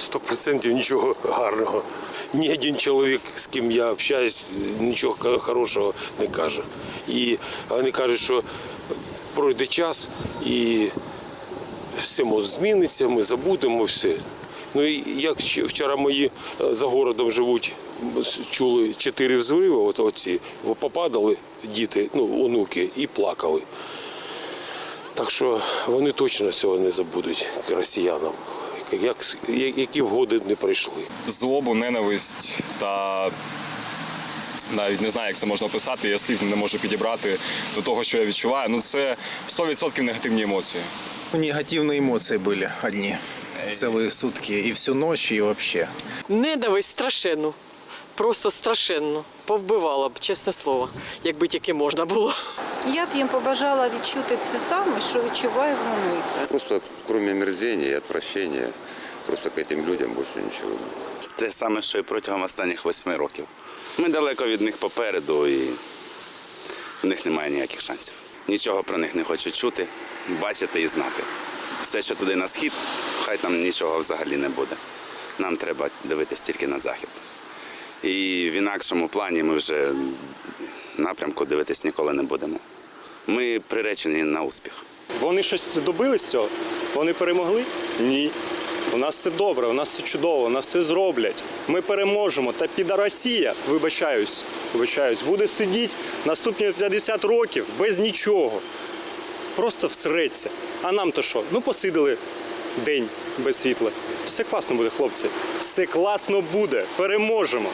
100% нічого гарного. Ні один чоловік, з ким я общаюсь, нічого хорошого не каже. І вони кажуть, що пройде час і все зміниться, ми забудемо все. Ну і як вчора мої е, за городом живуть, чули чотири взриви, от оці, попадали діти, ну, онуки, і плакали. Так що вони точно цього не забудуть росіянам, як, які вгоди не прийшли. злобу, ненависть та навіть не знаю, як це можна описати. Я слів не можу підібрати до того, що я відчуваю. Ну це 100% негативні емоції. Негативные эмоции были одни. Целые сутки. И всю ночь, и вообще. Ненависть страшенну. Просто страшенну. Повбивала б, чесне слово, якби тільки можна було. Я б їм побажала відчути це саме, що відчуваємо ми. Просто кроме омерзения и отвращения, просто к этим людям больше ничего. те саме, що і протягом останніх восьми років. Ми далеко від них попереду і в них немає ніяких шансів. Нічого про них не хочу чути, бачити і знати. Все, що туди на схід, хай там нічого взагалі не буде. Нам треба дивитись тільки на захід. І в інакшому плані ми вже напрямку дивитись ніколи не будемо. Ми приречені на успіх. Вони щось добились цього? Вони перемогли? Ні. У нас все добре, у нас все чудово, у нас все зроблять. Ми переможемо. Та піда Росія, вибачаюсь, вибачаюсь, буде сидіти наступні 50 років без нічого. Просто всреться. А нам то що? Ну посидили день без світла. Все класно буде, хлопці. Все класно буде. Переможемо.